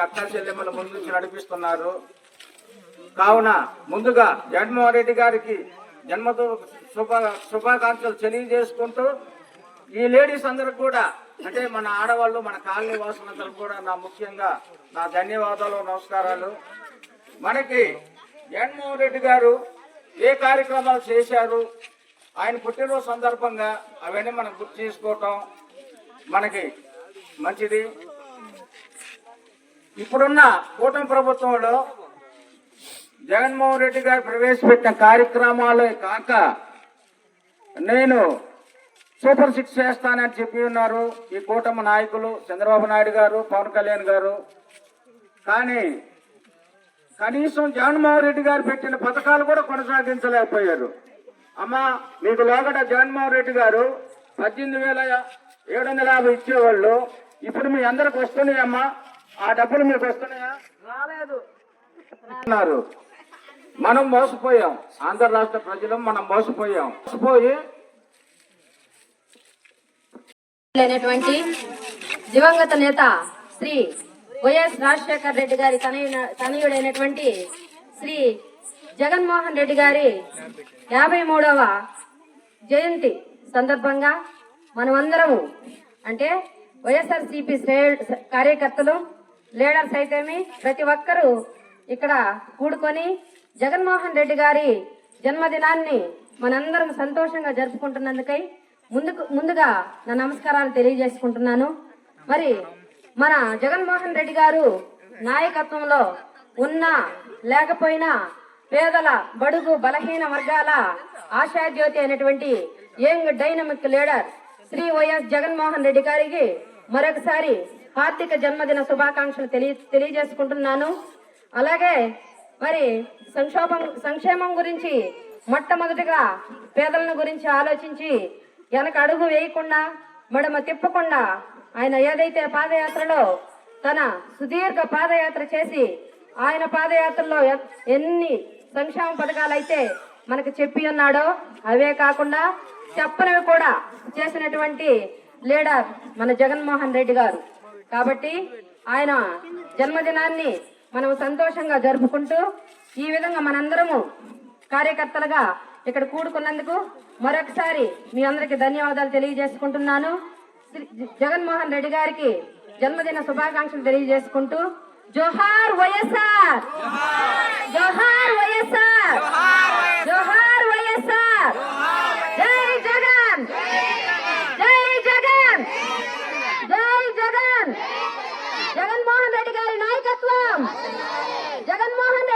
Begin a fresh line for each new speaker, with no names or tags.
అదేవిధంగా అక్క చెల్లెమ్మల ముందు నుంచి నడిపిస్తున్నారు. కావున ముందుగా జగన్మోహన్ రెడ్డి గారికి జన్మతో శుభ శుభాకాంక్షలు తెలియజేసుకుంటూ ఈ లేడీస్ అందరికి కూడా అంటే మన ఆడవాళ్ళు మన కాలనీ వాసులందరూ కూడా నా ముఖ్యంగా నా ధన్యవాదాలు నమస్కారాలు. మనకి జగన్మోహన్ రెడ్డి గారు ఏ కార్యక్రమాలు చేశారు ఆయన పుట్టినరోజు సందర్భంగా అవన్నీ మనం గుర్తు చేసుకోవటం మనకి మంచిది. ఇప్పుడున్న కూటమి ప్రభుత్వంలో జగన్మోహన్ రెడ్డి గారు ప్రవేశపెట్టిన కార్యక్రమాలే కాక నేను సూపర్ సిక్స్ చేస్తానని చెప్పి ఉన్నారు ఈ కూటమి నాయకులు చంద్రబాబు నాయుడు గారు పవన్ కళ్యాణ్ గారు. కానీ కనీసం జగన్మోహన్ రెడ్డి గారు పెట్టిన పథకాలు కూడా కొనసాగించలేకపోయారు. అమ్మా మీకు లోగడ జగన్మోహన్ రెడ్డి గారు పద్దెనిమిది వేల ఏడు వందల యాభై ఇచ్చేవాళ్ళు. ఇప్పుడు మీ అందరికి వస్తున్నాయమ్మా. ఆ డబ్బులు మీకు వస్తున్నాయా? రాలేదు. అన్నారు. మనం మోసపోయాం. ఆంధ్ర రాష్ట్ర ప్రజలు మనం మోసపోయాం. మోసపోయి
అయినటువంటి దివంగత నేత శ్రీ వైఎస్ రాజశేఖర్ రెడ్డి గారి తనయున తనయుడైనటువంటి శ్రీ జగన్మోహన్ రెడ్డి గారి యాభై మూడవ జయంతి సందర్భంగా మనమందరము అంటే వైఎస్ఆర్సీపీ కార్యకర్తలు లీడర్స్ అయితేమి ప్రతి ఒక్కరూ ఇక్కడ కూడుకొని జగన్మోహన్ రెడ్డి గారి జన్మదినాన్ని మనందరం సంతోషంగా జరుపుకుంటున్నందుకై ముందుకు ముందుగా నా నమస్కారాలు తెలియజేసుకుంటున్నాను. మరి మన జగన్మోహన్ రెడ్డి గారు నాయకత్వంలో ఉన్నా లేకపోయినా పేదల బడుగు బలహీన వర్గాల ఆశాజ్యోతి అయినటువంటి young dynamic leader Shri Y S Jaganmohan Reddy గారికి మరొకసారి కార్తీక జన్మదిన శుభాకాంక్షలు తెలియ తెలియజేసుకుంటున్నాను. అలాగే మరి సంక్షోభం సంక్షేమం గురించి మొట్టమొదటిగా పేదలను గురించి ఆలోచించి వెనక అడుగు వేయకుండా మడమ తిప్పకుండా ఆయన ఏదైతే పాదయాత్రలో తన సుదీర్ఘ పాదయాత్ర చేసి ఆయన పాదయాత్రలో ఎన్ని సంక్షేమ పథకాలు అయితే మనకు చెప్పి ఉన్నాడో అవే కాకుండా చెప్పనివి కూడా చేసినటువంటి లీడర్ మన జగన్మోహన్ రెడ్డి గారు. కాబట్టి ఆయన జన్మదినాన్ని మనం సంతోషంగా జరుపుకుంటూ ఈ విధంగా మనందరము కార్యకర్తలుగా ఇక్కడ కూడుకున్నందుకు మరొకసారి మీ అందరికి ధన్యవాదాలు తెలియజేసుకుంటున్నాను. జగన్మోహన్ రెడ్డి గారికి జన్మదిన శుభాకాంక్షలు తెలియజేసుకుంటూ జోహార్ వైఎస్ఆర్! Islam. Jangan Muhammad